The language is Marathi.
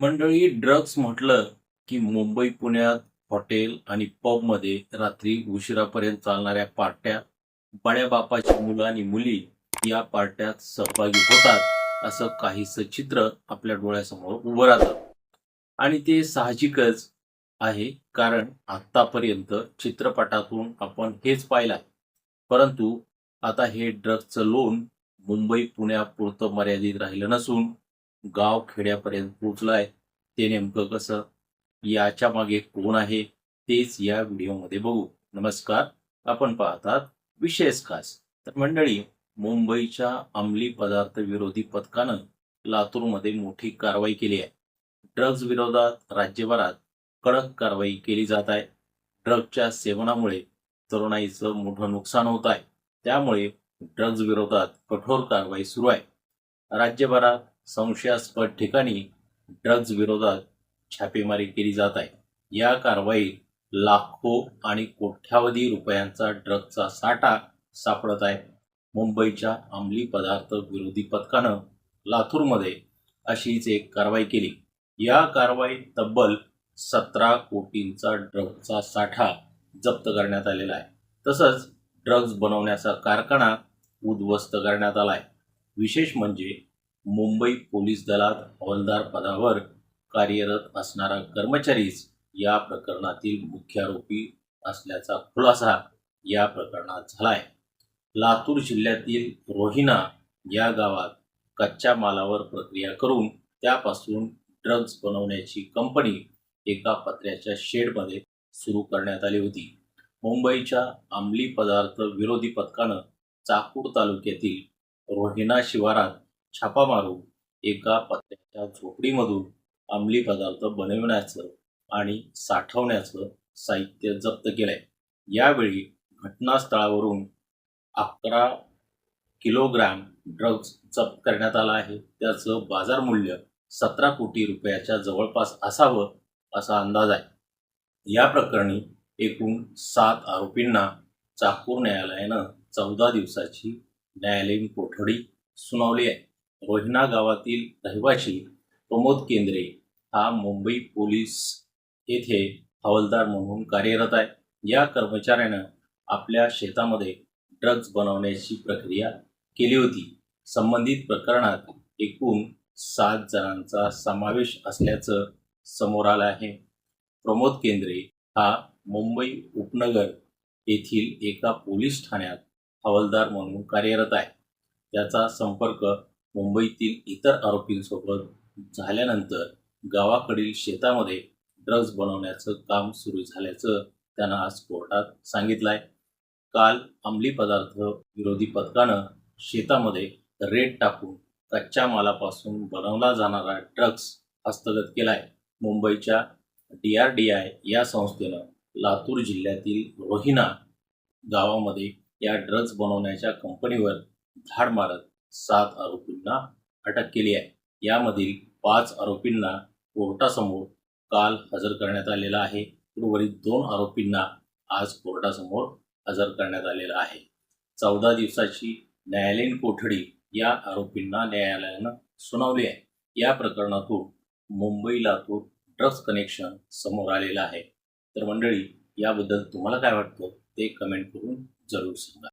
मंडळी ड्रग्ज म्हटलं की मुंबई पुण्यात हॉटेल आणि पबमध्ये रात्री उशिरापर्यंत चालणाऱ्या पार्ट्या बड्या बापाची मुलं आणि मुली या पार्ट्यात सहभागी होतात असं काहीसं चित्र आपल्या डोळ्यासमोर उभं राहतं. आणि ते साहजिकच आहे कारण आत्तापर्यंत चित्रपटातून आपण हेच पाहिलं आहे. परंतु आता हे ड्रग्जचं लोन मुंबई पुण्यापुरतं मर्यादित राहिलं नसून गाव खेड्यापर्यंत पोहोचलंय ते नेमकं कसं? याच्या मागे कोण आहे? तेच या व्हिडिओमध्ये बघू. नमस्कार. आपण पाहतात विशेष खास. तर मंडळी मुंबईच्या अंमली पदार्थ विरोधी पथकानं लातूरमध्ये मोठी कारवाई केली आहे. ड्रग्ज विरोधात राज्यभरात कडक कारवाई केली जात आहे. ड्रग्जच्या सेवनामुळे तरुणाईचं मोठं नुकसान होत आहे. त्यामुळे ड्रग्ज विरोधात कठोर कारवाई सुरू आहे. राज्यभरात संशयास्पद ठिकाणी ड्रग्ज विरोधात छापेमारी केली जात आहे. या कारवाईत लाखो आणि कोट्यावधी रुपयांचा ड्रग्जचा साठा सापडत आहे. मुंबईच्या अंमली पदार्थ विरोधी पथकानं लातूरमध्ये अशीच एक कारवाई केली. या कारवाईत तब्बल सतरा कोटींचा ड्रग्जचा साठा जप्त करण्यात आलेला आहे. तसंच ड्रग्ज बनवण्याचा कारखाना उद्ध्वस्त करण्यात आला आहे. विशेष म्हणजे मुंबई पोलीस दलात हवालदार पदावर कार्यरत असणारा कर्मचारीच या प्रकरणातील मुख्य आरोपी असल्याचा खुलासा या प्रकरणात झालाय. लातूर जिल्ह्यातील रोहिना या गावात कच्च्या मालावर प्रक्रिया करून त्यापासून ड्रग्ज बनवण्याची कंपनी एका पत्र्याच्या शेडमध्ये सुरू करण्यात आली होती. मुंबईच्या अंमली पदार्थ विरोधी पथकानं चाकूर तालुक्यातील रोहिना शिवारात छापा मारून एका पत्र्याच्या झोपडीमधून अंमली पदार्थ बनविण्याचं आणि साठवण्याचं साहित्य जप्त केलंय. यावेळी घटनास्थळावरून अकरा किलोग्रॅम ड्रग्ज जप्त करण्यात आला आहे. त्याचं बाजार मूल्य सतरा कोटी रुपयाच्या जवळपास असावं असा अंदाज आहे. या प्रकरणी एकूण सात आरोपींना चाकूर न्यायालयानं चौदा दिवसाची न्यायालयीन कोठडी सुनावली आहे. रोहिना गावातील रहिवाशी प्रमोद केंद्रे हा मुंबई पोलीस येथे हवालदार म्हणून कार्यरत आहे. या कर्मचाऱ्यानं आपल्या शेतामध्ये ड्रग्ज बनवण्याची प्रक्रिया केली होती. संबंधित प्रकरणात एकूण सात जणांचा समावेश असल्याचं समोर आलं आहे. प्रमोद केंद्रे हा मुंबई उपनगर येथील एका पोलीस ठाण्यात हवालदार म्हणून कार्यरत आहे. त्याचा संपर्क मुंबईतील इतर आरोपींसोबत झाल्यानंतर गावाकडील शेतामध्ये ड्रग्ज बनवण्याचं काम सुरू झाल्याचं त्यानं आज कोर्टात सांगितलं आहे काल अंमली पदार्थ विरोधी पथकानं शेतामध्ये रेड टाकून कच्च्या मालापासून बनवला जाणारा ड्रग्ज हस्तगत केलाय. मुंबईच्या डी आर डी आय या संस्थेनं लातूर जिल्ह्यातील रोहिना गावामध्ये या ड्रग्ज बनवण्याच्या कंपनीवर धाड मारत सात आरोपींना अटक केली आहे. यामधील पाच आरोपींना कोर्टासमोर काल हजर करण्यात आलेला आहे. उर्वरित दोन आरोपींना आज कोर्टासमोर हजर करण्यात आलेला आहे. चौदा दिवसाची न्यायालयीन कोठडी या आरोपींना न्यायालयानं सुनावली आहे. या प्रकरणातून मुंबई लातूर ड्रग्ज कनेक्शन समोर आलेलं आहे. तर मंडळी याबद्दल तुम्हाला काय वाटतं ते कमेंट करून जरूर सांगा.